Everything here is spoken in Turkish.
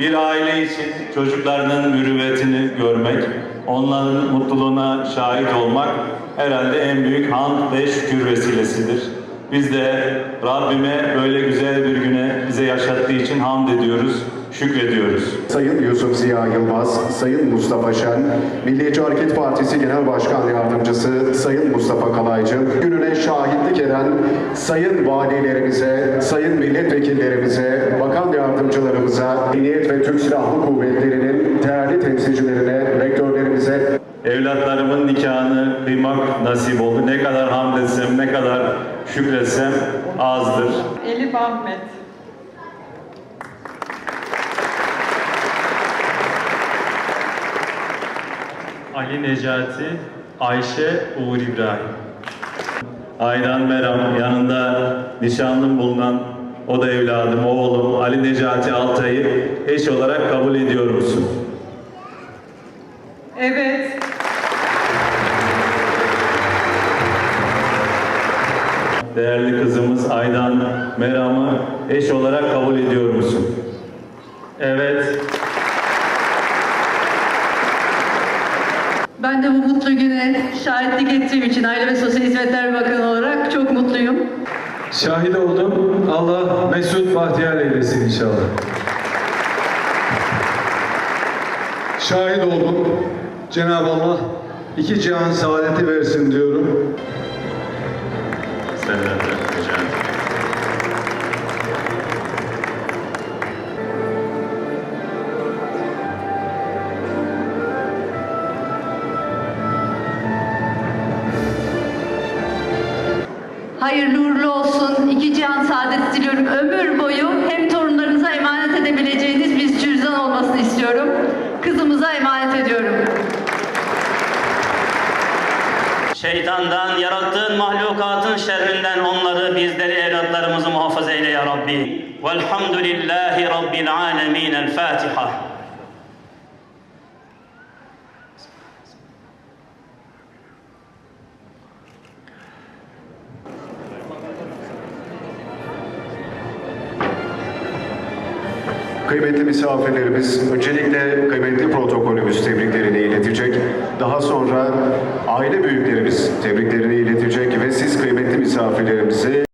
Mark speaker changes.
Speaker 1: Bir aile için çocuklarının mürüvvetini görmek, onların mutluluğuna şahit olmak herhalde en büyük hamd ve şükür vesilesidir. Biz de Rabbime böyle güzel bir güne bize yaşattığı için hamd ediyoruz, şükrediyoruz.
Speaker 2: Sayın Yusuf Ziya Yılmaz, Sayın Mustafa Şen, Milliyetçi Hareket Partisi Genel Başkan Yardımcısı Sayın Mustafa Kalaycı, gününe şahitlik eden sayın valilerimize, sayın milletvekillerimize, bakan yardımcılarımıza, Emniyet ve Türk Silahlı Kuvvetleri'nin değerli temsilcilerine, rektörlerimize,
Speaker 1: Evlatlarımın nikahını kıymak nasip oldu. Ne kadar hamd etsem, ne kadar şükretsem azdır.
Speaker 3: Elif Ahmet.
Speaker 4: Ali Necati, Ayşe Uğur İbrahim.
Speaker 1: Aydan Meram yanında nişanlım bulunan o da evladım, oğlum Ali Necati Altay'ı eş olarak kabul ediyor musun?
Speaker 3: Evet.
Speaker 1: Değerli kızımız Aydan Meram'ı eş olarak kabul ediyor musun?
Speaker 4: Evet,
Speaker 5: Ben de bu mutlu güne şahitlik ettiğim için Aile ve Sosyal Hizmetler Bakanı olarak çok mutluyum.
Speaker 6: Şahit oldum. Allah mesut bahtiyar eylesin inşallah. Şahit oldum. Cenab-ı Allah iki cihan saadeti versin diyorum.
Speaker 1: Senden de
Speaker 5: Hayırlı uğurlu olsun. İki cihan saadet diliyorum. Ömür boyu hem torunlarınıza emanet edebileceğiniz bir cüzdan olmasını istiyorum. Kızımıza emanet ediyorum.
Speaker 7: Şeytandan, yarattığın mahlukatın şerrinden onları, bizleri, evlatlarımızı muhafaza eyle ya Rabbi. Velhamdülillahi Rabbil alemin. El Fatiha.
Speaker 2: Kıymetli misafirlerimiz, öncelikle kıymetli protokolümüz tebriklerini iletecek. Daha sonra aile büyüklerimiz tebriklerini iletecek ve siz kıymetli misafirlerimizi